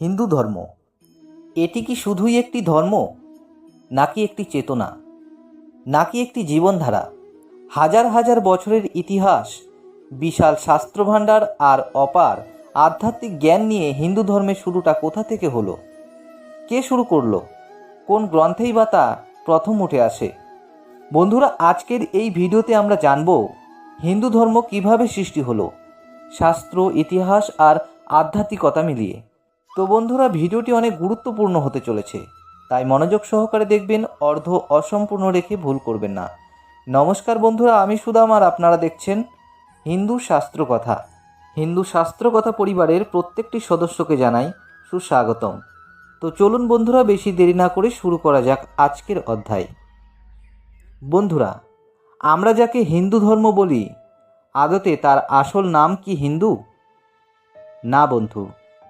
হিন্দু ধর্ম। এটি কি শুধুই একটি ধর্ম? নাকি একটি চেতনা? নাকি একটি জীবনধারা? হাজার হাজার বছরের ইতিহাস, বিশাল শাস্ত্রভাণ্ডার আর অপার আধ্যাত্মিক জ্ঞান নিয়ে হিন্দু ধর্মের শুরুটা কোথা থেকে হলো? কে শুরু করল? কোন গ্রন্থেই বা তা প্রথম উঠে আসে? বন্ধুরা, আজকের এই ভিডিওতে আমরা জানব হিন্দু ধর্ম কীভাবে সৃষ্টি হলো? শাস্ত্র, ইতিহাস আর আধ্যাত্মিকতা মিলিয়ে। তো বন্ধুরা, ভিডিওটি অনেক গুরুত্বপূর্ণ হতে চলেছে, তাই মনোযোগ সহকারে দেখবেন, অর্ধ অসম্পূর্ণ রেখে ভুল করবেন না। নমস্কার বন্ধুরা, আমি সুদাম আর আপনারা দেখছেন হিন্দু শাস্ত্র কথা। হিন্দু শাস্ত্র কথা পরিবারের প্রত্যেকটি সদস্যকে জানাই সুস্বাগতম। তো চলুন বন্ধুরা, বেশি দেরি না করে শুরু করা যাক আজকের অধ্যায়। বন্ধুরা, আমরা যাকে হিন্দু ধর্ম বলি, আদতে তার আসল নাম কি হিন্দু? না বন্ধু।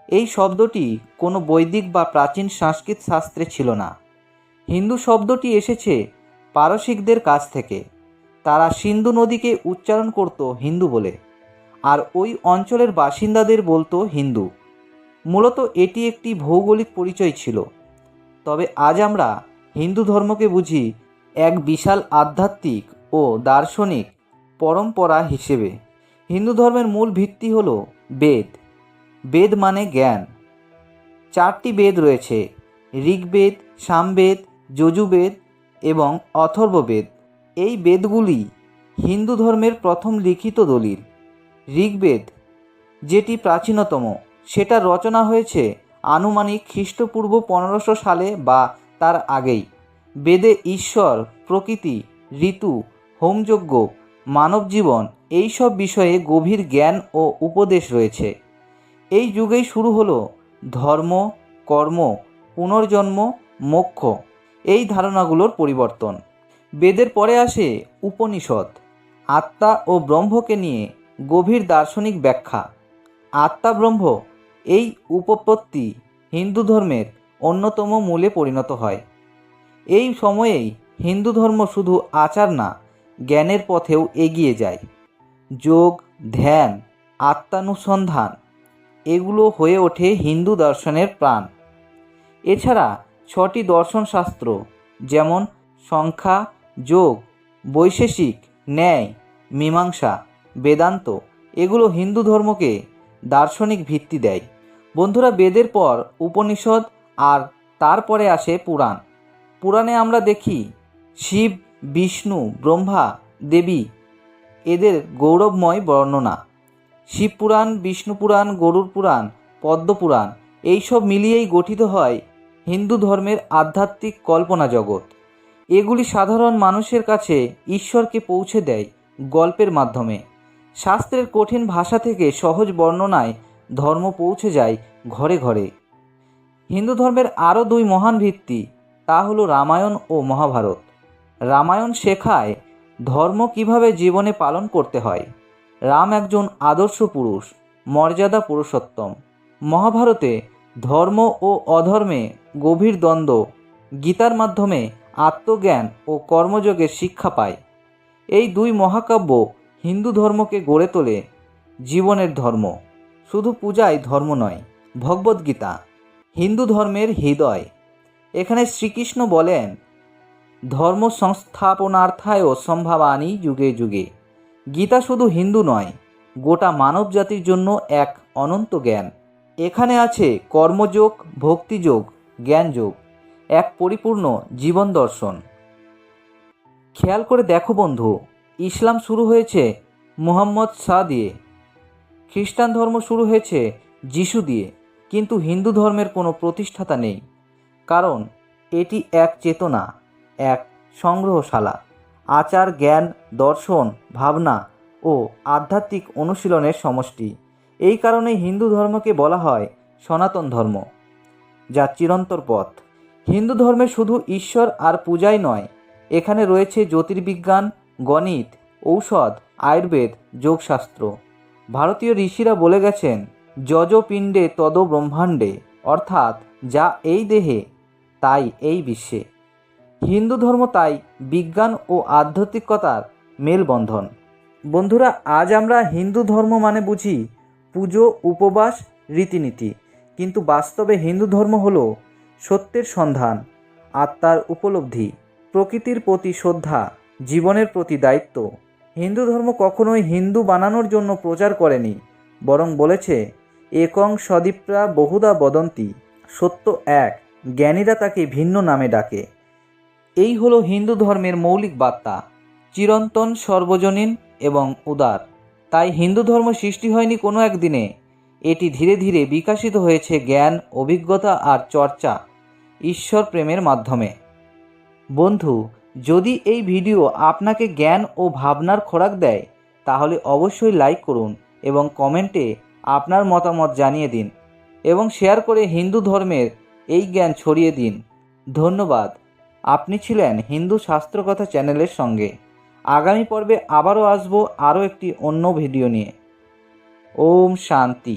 এই শব্দটি কোনো বৈদিক বা প্রাচীন সংস্কৃত শাস্ত্রে ছিল না। হিন্দু শব্দটি এসেছে পারসিকদের কাছ থেকে। তারা সিন্ধু নদীকে উচ্চারণ করত হিন্দু বলে, আর ওই অঞ্চলের বাসিন্দাদের বলতো হিন্দু। মূলত এটি একটি ভৌগোলিক পরিচয় ছিল। তবে আজ আমরা হিন্দু ধর্মকে বুঝি এক বিশাল আধ্যাত্মিক ও দার্শনিক পরম্পরা হিসেবে। হিন্দু ধর্মের মূল ভিত্তি হল বেদ। বেদ মানে জ্ঞান। চারটি বেদ রয়েছে, ঋগ্বেদ, সামবেদ, যজুবেদ এবং অথর্ববেদ। এই বেদগুলি হিন্দু ধর্মের প্রথম লিখিত দলিল। ঋগ্বেদ, যেটি প্রাচীনতম, সেটা রচনা হয়েছে আনুমানিক খ্রিস্টপূর্ব পনেরোশো সালে বা তার আগেই। বেদে ঈশ্বর, প্রকৃতি, ঋতু, হোমযজ্ঞ মানব জীবন এইসব বিষয়ে গভীর জ্ঞান ও উপদেশ রয়েছে। এই যুগেই শুরু হলো ধর্ম, কর্ম, পুনর্জন্ম, মোক্ষ। এই ধারণাগুলোর পরিবর্তন। বেদের পরে আসে উপনিষদ। আত্মা ও ব্রহ্মকে নিয়ে গভীর দার্শনিক ব্যাখ্যা। আত্মা ব্রহ্ম এই উপপত্তি হিন্দু ধর্মের অন্যতম মূলে পরিণত হয়। এই সময়েই হিন্দু ধর্ম শুধু আচার না, জ্ঞানের পথেও এগিয়ে যায়। যোগ, ধ্যান, আত্মানুসন্ধান এগুলো হয়ে ওঠে হিন্দু দর্শনের প্রাণ। এছাড়া ছটি দর্শনশাস্ত্র, যেমন সংখ্যা, যোগ, বৈশেষিক, ন্যায়, মীমাংসা, বেদান্ত, এগুলো হিন্দু ধর্মকে দার্শনিক ভিত্তি দেয়। বন্ধুরা, বেদের পর উপনিষদ আর তারপরে আসে পুরাণ। পুরাণে আমরা দেখি, শিব, বিষ্ণু, ব্রহ্মা, দেবী, এদের গৌরবময় বর্ণনা। শিবপুরাণ, বিষ্ণুপুরাণ গরুর পুরাণ পদ্মপুরাণ, এইসব মিলিয়েই গঠিত হয় হিন্দু ধর্মের আধ্যাত্মিক কল্পনা জগৎ। এগুলি সাধারণ মানুষের কাছে ঈশ্বরকে পৌঁছে দেয় গল্পের মাধ্যমে। শাস্ত্রের কঠিন ভাষা থেকে সহজ বর্ণনায় ধর্ম পৌঁছে যায় ঘরে ঘরে। হিন্দু ধর্মের আরও দুই মহান ভিত্তি, তা হলো রামায়ণ ও মহাভারত। রামায়ণ শেখায় ধর্ম কীভাবে জীবনে পালন করতে হয়। রাম একজন আদর্শ পুরুষ, মর্যাদা পুরুষোত্তম। মহাভারতে ধর্ম ও অধর্মে গভীর দ্বন্দ্ব, গীতার মাধ্যমে আত্মজ্ঞান ও কর্মযোগের শিক্ষা পায়। এই দুই মহাকাব্য হিন্দু ধর্মকে গড়ে তোলে জীবনের ধর্ম। শুধু পূজায় ধর্ম নয় ভগবদ্গীতা হিন্দু ধর্মের হৃদয়। এখানে শ্রীকৃষ্ণ বলেন, ধর্ম সংস্থাপনার্থায় সম্ভাবানী যুগে যুগে। গীতা শুধু হিন্দু নয়, গোটা মানব জাতির জন্য এক অনন্ত জ্ঞান। এখানে আছে কর্মযোগ, ভক্তিযোগ, জ্ঞানযোগ, এক পরিপূর্ণ জীবন দর্শন। খেয়াল করে দেখো বন্ধু, ইসলাম শুরু হয়েছে মুহাম্মদ শাহ দিয়ে। খ্রিস্টান ধর্ম শুরু হয়েছে যিশু দিয়ে, কিন্তু হিন্দু ধর্মের কোনো প্রতিষ্ঠাতা নেই। কারণ, এটি এক চেতনা, এক সংগ্রহশালা। আচার, জ্ঞান, দর্শন, ভাবনা ও আধ্যাত্মিক অনুশীলনের সমষ্টি। এই কারণে হিন্দু ধর্মকে বলা হয় সনাতন ধর্ম, যা চিরন্তর পথ। হিন্দু ধর্মে শুধু ঈশ্বর আর পূজাই নয়, এখানে রয়েছে জ্যোতির্বিজ্ঞান, গণিত, ঔষধ, আয়ুর্বেদ, যোগশাস্ত্র। ভারতীয় ঋষিরা বলে গেছেন, যজ পিণ্ডে তদ ব্রহ্মাণ্ডে অর্থাৎ যা এই দেহে, তাই এই বিশ্বে। হিন্দু ধর্ম তাই বিজ্ঞান ও আধ্যাত্মিকতার মেলবন্ধন। বন্ধুরা, আজ আমরা হিন্দু ধর্ম মানে বুঝি পুজো, উপবাস, রীতিনীতি। কিন্তু বাস্তবে হিন্দু ধর্ম হল সত্যের সন্ধান, আত্মার উপলব্ধি, প্রকৃতির প্রতি শ্রদ্ধা, জীবনের প্রতি দায়িত্ব। হিন্দু ধর্ম কখনোই হিন্দু বানানোর জন্য প্রচার করেনি, বরং বলেছে, একং সদীপ্রা বহুদা বদন্তি, সত্য এক, জ্ঞানীরা তাকে ভিন্ন নামে ডাকে। এই হলো হিন্দু ধর্মের মৌলিক বার্তা, চিরন্তন, সর্বজনীন এবং উদার। তাই হিন্দু ধর্ম সৃষ্টি হয়নি কোনো একদিনে। এটি ধীরে ধীরে বিকাশিত হয়েছে জ্ঞান, অভিজ্ঞতা আর চর্চা, ঈশ্বর প্রেমের মাধ্যমে। বন্ধু, যদি এই ভিডিও আপনাকে জ্ঞান ও ভাবনার খোরাক দেয়, তাহলে অবশ্যই লাইক করুন এবং কমেন্টে আপনার মতামত জানিয়ে দিন এবং শেয়ার করে হিন্দু ধর্মের এই জ্ঞান ছড়িয়ে দিন। ধন্যবাদ। আপনি ছিলেন হিন্দু শাস্ত্রকথা চ্যানেলের সঙ্গে। আগামী পর্বে আবারও আসব আরও একটি অন্য ভিডিও নিয়ে। ওম শান্তি।